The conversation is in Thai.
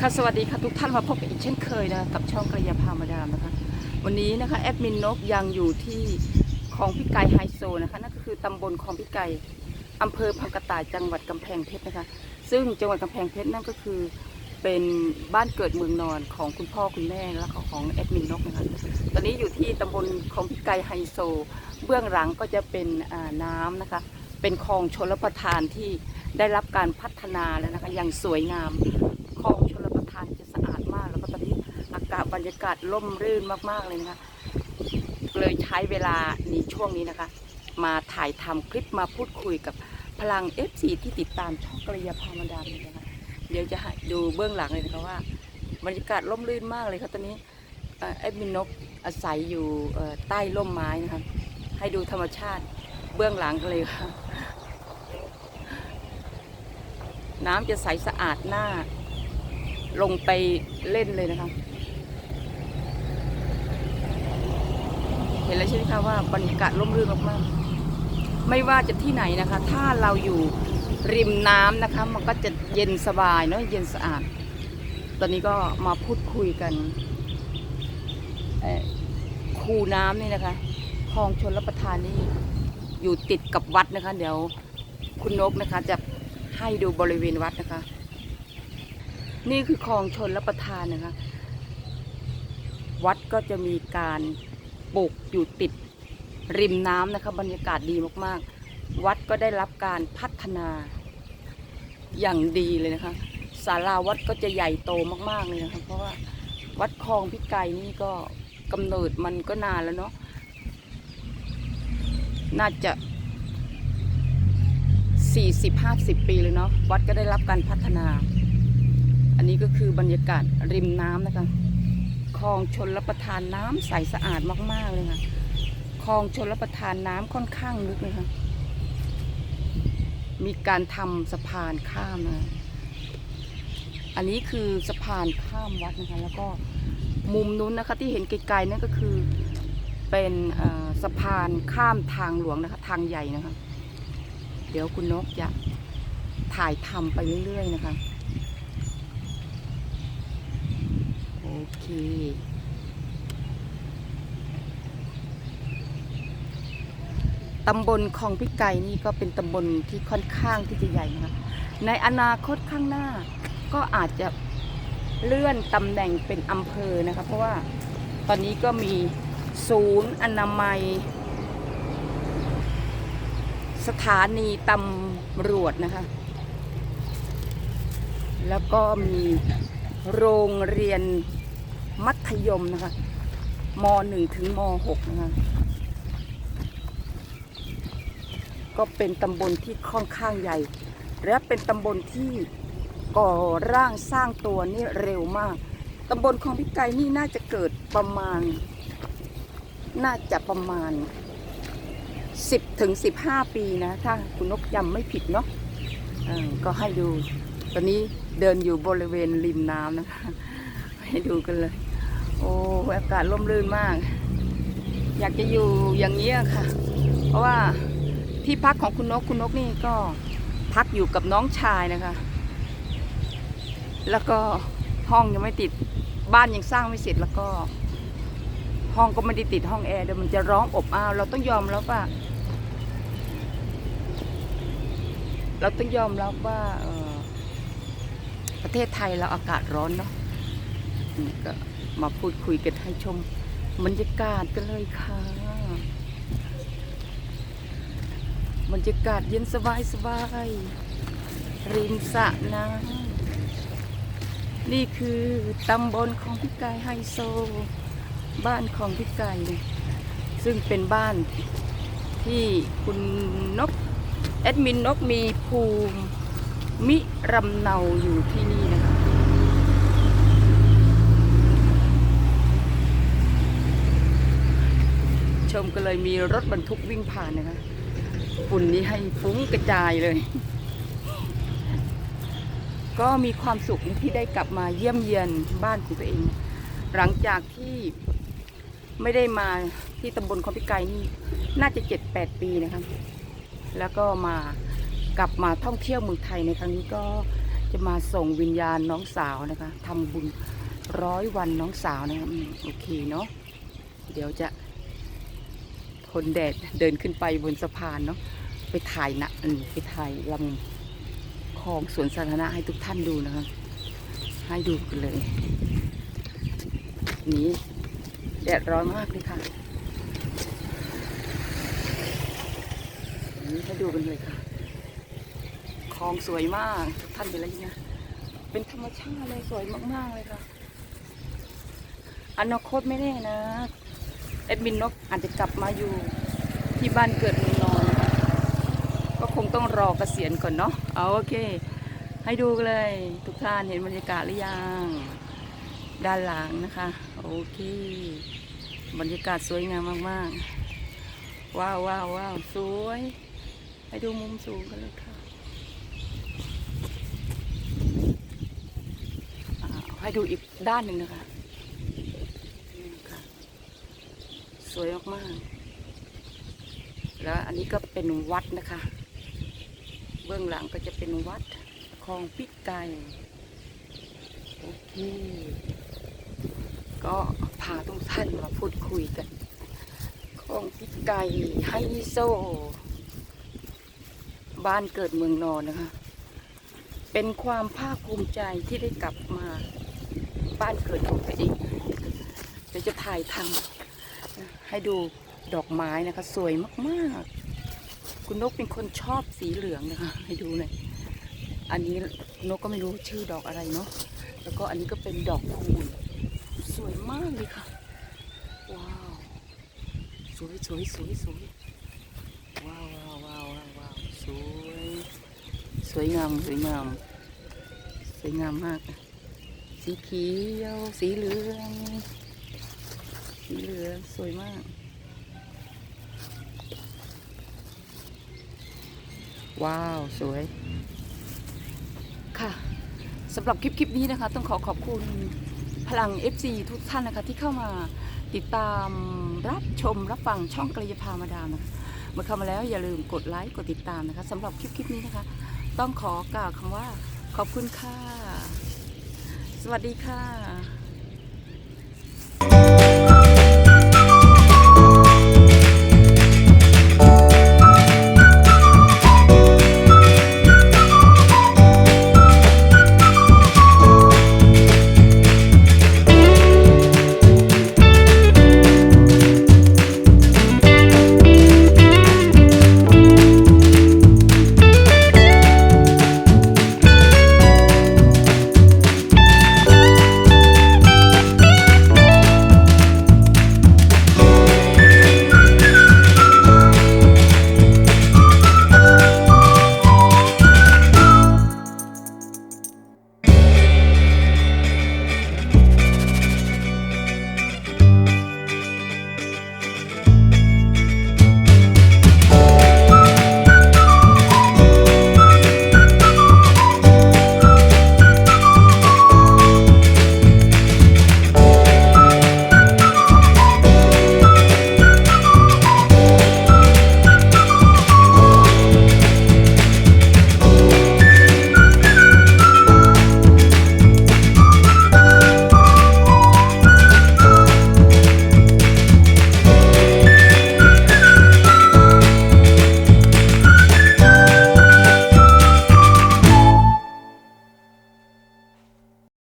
ค่ะสวัสดีค่ะทุกท่านมาพบกันอีกเช่นเคยนะกับช่องกระยาพามาดามนะคะ วันนี้นะคะแอดมินนกยังอยู่ที่คลองพิไกไฮโซนะคะนั่นก็คือตำบลคลองพิไกอำเภอพังกระต่ายจังหวัดกำแพงเพชรนะคะ ซึ่งจังหวัดกำแพงเพชรนั่นก็คือเป็นบ้านเกิดเมืองนอนของคุณพ่อคุณแม่และของแอดมินนกนะคะตอนนี้อยู่ที่ตำบลคลองพิไกไฮโซ เบื้องหลังก็จะเป็นน้ำนะคะ เป็นคลองชลประทานที่ได้รับการพัฒนาแล้วนะคะอย่างสวยงาม บรรยากาศร่มรื่นมากๆเลยนะคะ เลยใช้เวลาในช่วงนี้นะคะ มาถ่ายทำคลิปมาพูดคุยกับพลัง FC ที่ติดตามช่องกระยาพามดามเลยนะคะ เดี๋ยวจะดูเบื้องหลังเลยนะคะว่า บรรยากาศร่มรื่นมากเลยครับตอนนี้เอ่อแอดมินนกอาศัยอยู่ใต้ร่มไม้นะคะให้ดูธรรมชาติเบื้องหลังกันเลยค่ะน้ำจะใสสะอาดหน้า ลงไปเล่นเลยนะคะ เห็นแล้วใช่ไหมคะว่าบรรยากาศร่มรื่นมากๆ ไม่ว่าจะที่ไหนนะคะ ถ้าเราอยู่ริมน้ำนะคะ มันก็จะเย็นสบายเนาะเย็นสะอาด ตอนนี้ก็มาพูดคุยกันคูน้ำนี่นะคะคลองชนรับประทานนี่อยู่ติดกับวัดนะคะ เดี๋ยวคุณนกนะคะจะให้ดูบริเวณวัดนะคะ นี่คือคลองชนรับประทานนะคะ วัดก็จะมีการ ปลูกอยู่ติดริมน้ำนะคะบรรยากาศดีมากๆ วัดก็ได้รับการพัฒนาอย่างดีเลยนะคะศาลาวัดก็จะใหญ่โตมากๆเลยนะคะเพราะว่าวัดคลองพิไกนี่ก็กำเนิดมันก็นานแล้วเนาะน่าจะ 40-50 ปีเลยเนาะวัดก็ได้รับการพัฒนา อันนี้ก็คือบรรยากาศริมน้ำนะคะ คลองชนรับประทานน้ำใสสะอาดมาก ๆ เลยค่ะคลองชนรับประทานน้ำค่อนข้างลึกเลยค่ะมีการทำสะพานข้ามนะอันนี้คือสะพานข้ามวัดนะคะ แล้วก็มุมนู้นนะคะที่เห็นไกลๆนั่นก็คือเป็นสะพานข้ามทางหลวงนะคะ ทางใหญ่นะคะ เดี๋ยวคุณนกจะถ่ายทำไปเรื่อยๆนะคะ คตำบลคลองพิไกนี่ก็เป็นตำบลที่ค่อนข้างที่จะใหญ่นะคะในอนาคตข้างหน้าก็อาจจะเลื่อนตำแหน่งเป็นอำเภอนะคะ เพราะว่าตอนนี้ก็มีศูนย์อนามัย สถานีตำรวจนะคะ แล้วก็มีโรงเรียน มัธยมนะคะม .1 ถึงม .6 นะคะก็เป็นตำบลที่ค่อนข้างใหญ่ และเป็นตำบลที่ก่อร่างสร้างตัวนี่เร็วมาก ตำบลคลองพิไกนี่น่าจะเกิดประมาณ น่าจะประมาณ 10ถึง15 ปีนะ ถ้าคุณนกจำไม่ผิดเนาะก็ให้ดู ตอนนี้เดินอยู่บริเวณริมน้ำนะคะ ให้ดูกันเลย โอ้อากาศร่มรื่นมาก อยากจะอยู่อย่างนี้ค่ะ เพราะว่าที่พักของคุณนกคุณนกนี่ก็พักอยู่กับน้องชายนะคะ แล้วก็ห้องยังไม่ติดบ้านยังสร้างไม่เสร็จแล้วก็ ห้องก็ไม่ได้ติดห้องแอร์เดี๋ยวมันจะร้องอบอ้าวเราต้องยอมแล้วว่าเราต้องยอมรับว่าประเทศไทยเราอากาศร้อนเนาะ อืมก็มาพูดคุยกันให้ชมบรรยากาศกันเลยค่ะบรรยากาศเย็นสบายสบายริมสระน้ำนี่คือตำบลของพิกายไฮโซ บ้านของพิกายซึ่งเป็นบ้านที่คุณนกแอดมินนกมีภูมิรำเนาอยู่ที่นี่นะคะ ชม ก็เลยมีรถบรรทุกวิ่งผ่านนะคะฝุ่นนี้ให้ฟุ้งกระจายเลย ก็มีความสุขที่ได้กลับมาเยี่ยมเยียนบ้านของตัวเอง หลังจากที่ไม่ได้มาที่ตำบลคอมพิไกนี่น่าจะเจ็ดแปดปีนะคะแล้วก็มากลับมาท่องเที่ยวเมืองไทยในครั้งนี้ก็จะมาส่งวิญญาณน้องสาวนะคะทำบุญร้อยวันน้องสาวนะคะอืมโอเคเนาะเดี๋ยวจะ นแดดเดินขึ้นไปบนสะพานเนาะไปถ่ายนะไปถ่ายลำคลองสวนสาธารณะให้ทุกท่านดูนะคะ ให้ดูกันเลย นี้แดดร้อนมากเลยค่ะนี้ให้ดูกันเลยค่ะ คลองสวยมากทุกท่านเป็นอะไรเนี่ยเป็นธรรมชาติเลยสวยมากๆเลยค่ะ อนาคตไม่แน่นะ เอดมินนกอาจจะกลับมาอยู่ที่บ้านเกิดเมืองนอนนะคะก็คงต้องรอเกษียณก่อนเนาะเอาโอเค ให้ดูเลย ทุกท่านเห็นบรรยากาศหรือยัง ด้านหลังนะคะ โอเค บรรยากาศสวยงามมากๆ ว้าวว้าวว้าวสวย ให้ดูมุมสูงกันเลยค่ะให้ดูอีกด้านหนึ่งนะคะนี่ค่ะ สวยมากๆ แล้วอันนี้ก็เป็นวัดนะคะ เบื้องหลังก็จะเป็นวัดคลองพิกไก่โอเค ก็พาทุกท่านมาพูดคุยกันคลองพิกไก่ไฮโซ บ้านเกิดเมืองนอนนะคะ เป็นความภาคภูมิใจที่ได้กลับมาบ้านเกิดของตัวเองเดี๋ยวจะถ่ายทำ ให้ดูดอกไม้นะคะ สวยมากๆ คุณนกเป็นคนชอบสีเหลืองนะคะ ให้ดูหน่อยอันนี้นกก็ไม่รู้ชื่อดอกอะไรเนาะแล้วก็อันนี้ก็เป็นดอกคูณสวยมากเลยค่ะ ว้าว สวยสวยสวยสวยว้าวว้าวว้าวว้าวว้าวสวยสวยงามสวยงามสวยงามมาก สีเขียวสีเหลือง สีเหลืองสวยมากว้าว สวย ค่ะสำหรับคลิปคลิปนี้นะคะ ต้องขอขอบคุณพลัง FC ทุกท่านนะคะ ที่เข้ามาติดตามรับชมรับฟังช่องกระยาพามาดามนะคะเมื่อเข้ามาแล้วอย่าลืมกดไลค์กดติดตามนะคะสำหรับคลิปคลิปนี้นะคะ ต้องขอกล่าวคำว่าขอบคุณค่ะ สวัสดีค่ะ